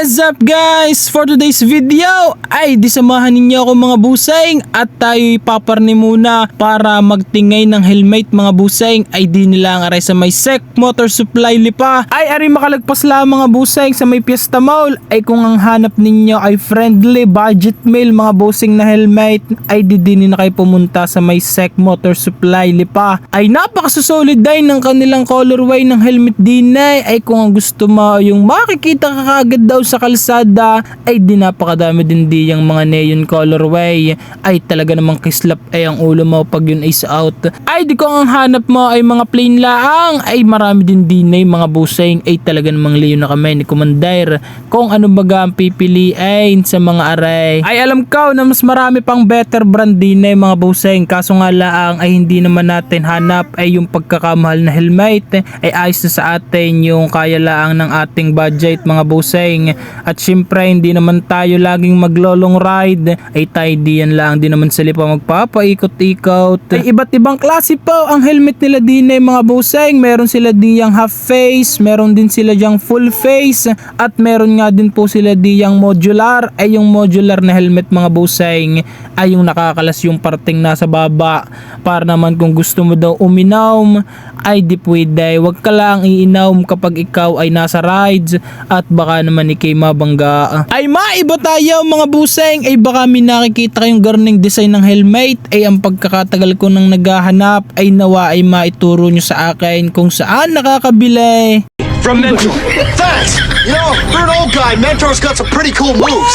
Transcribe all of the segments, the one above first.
What is up guys? For today's video ay disamahan ninyo ako mga busing at tayo ipaparni muna para magtingay ng helmet mga busing ay di nila ang aray sa may sec motor supply lipa ay ari makalagpas lang mga busing sa may Fiesta Mall. Ay kung ang hanap ninyo ay friendly budget meal mga busing na helmet ay di din na kayo pumunta sa may sec motor supply lipa ay napakasusolid din ng kanilang colorway ng helmet din ay, ay kung ang gusto mo yung makikita ka kagad daw sa kalsada ay di napakadami din di yung mga neon colorway. Ay talaga namang kislap ay ang ulo mo pag yun is out. Ay di ko ang hanap mo ay mga plain laang. Ay marami din din na yung mga busing ay talaga namang liyo na kami ni Commander. Kung ano baga ang pipiliin sa mga aray. Ay alam ko na mas marami pang better brand din na yung mga busing kaso nga laang ay hindi naman natin hanap. Ay yung pagkakamahal na helmet ay ayos na sa atin yung kaya laang ng ating budget mga busing at syempre hindi naman tayo laging maglolong ride. Ay tayo diyan lang. Di naman sila pa magpapaikot-ikot ay iba't ibang klase po ang helmet nila din ay mga busing meron sila diyang half face meron din sila diyang full face at meron nga din po sila diyang modular. Ay yung modular na helmet mga busing ay yung nakakalas yung parting nasa baba. Para naman kung gusto mo daw uminom ay di pwede. Wag ka lang iinom kapag ikaw ay nasa rides. At baka naman ikay mabangga ay maiba tayo mga buseng ay baka may nakikita kayong garning design ng helmet ay ang pagkakatagal ko nang naghahanap ay nawa ay maituro nyo sa akin kung saan nakakabili From Mentor. Thanks! You know, for an old guy, Mentor's got some pretty cool moves.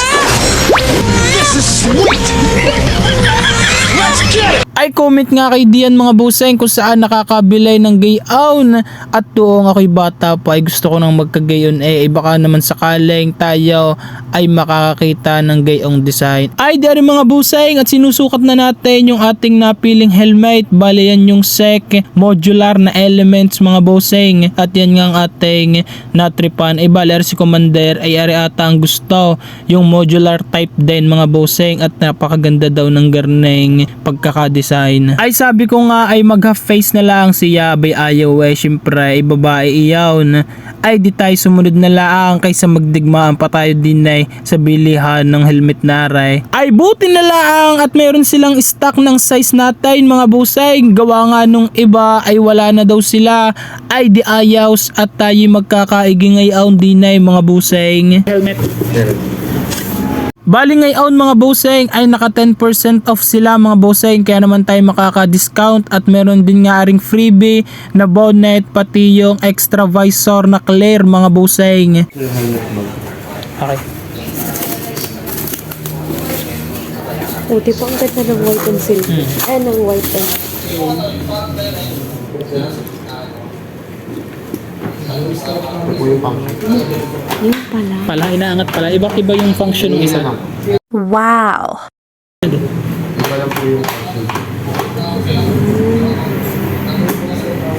This is sweet! Let's get it! ay comment nga kay Dian mga buseng kung saan nakakabili ng gayon at tuong ako'y bata pa ay gusto ko nang magkagayon. Eh, eh baka naman sakaling tayo ay makakakita ng gayong design. Ay di rin mga buseng at sinusukat na natin yung ating napiling helmet. Bali yan yung sec modular na elements mga buseng. At yan nga ang ating natripan. Ay ari si commander ay ari ata ang gusto. Yung modular type din mga buseng. At napakaganda daw ng garning pagkakadesign ay sabi ko nga ay mag half face na lang siya. Bay ayaw eh. Syempre ay babae iyawn ay di tayo sumunod na lang kaysa magdigmaan pa tayo din ay sa bilihan ng helmet na aray. Ay buti na lang at meron silang stock ng size natin mga busay. Gawa nga nung iba ay wala na daw sila. Ay di ayaws at tayo magkakaiging ngayon din ay mga busay. Helmet Bali ngayon mga boseng ay naka 10% off sila mga boseng kaya naman tayo makaka-discount at meron din nga ring freebie na bonnet pati yung extra visor na clear mga boseng. Okay. Puti po ang ganda ng white and silver. Ay, ng white and green. Yung pala. Pala inaangat pala iba iba yung function ng isa. Wow!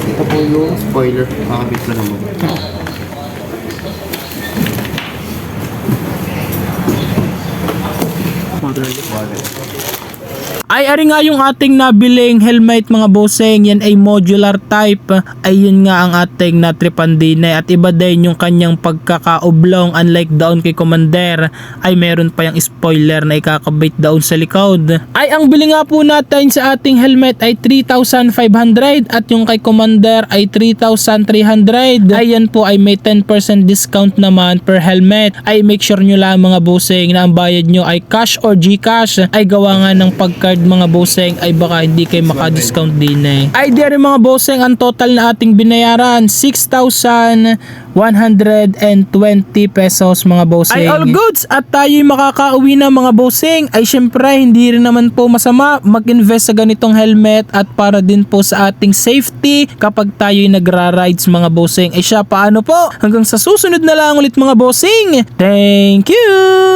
Ito po yung spoiler. Kakabit na naman. Ay ari nga yung ating nabiling helmet mga boseng yan ay modular type. Ay yun nga ang ating natripan din eh. at iba din yung kanyang pagkakaoblong. Unlike doon kay commander ay meron pa yung spoiler na ikakabit doon sa likod. Ay ang bili nga po natin sa ating helmet ay 3,500 at yung kay commander ay 3,300 ay yan po ay may 10% discount naman per helmet. Ay make sure nyo lang mga boseng na ang bayad nyo ay cash or gcash. Ay gawa nga ng pagcard mga boseng ay baka hindi kayo maka-discount din eh. Ay di rin mga boseng ang total na ating binayaran 6,120 pesos mga boseng. Ay all goods at tayo'y makakauwi na mga boseng ay syempre hindi rin naman po masama mag-invest sa ganitong helmet at para din po sa ating safety kapag tayo'y nagra-rides mga boseng. Ay siya paano po? Hanggang sa susunod na lang ulit mga boseng. Thank you!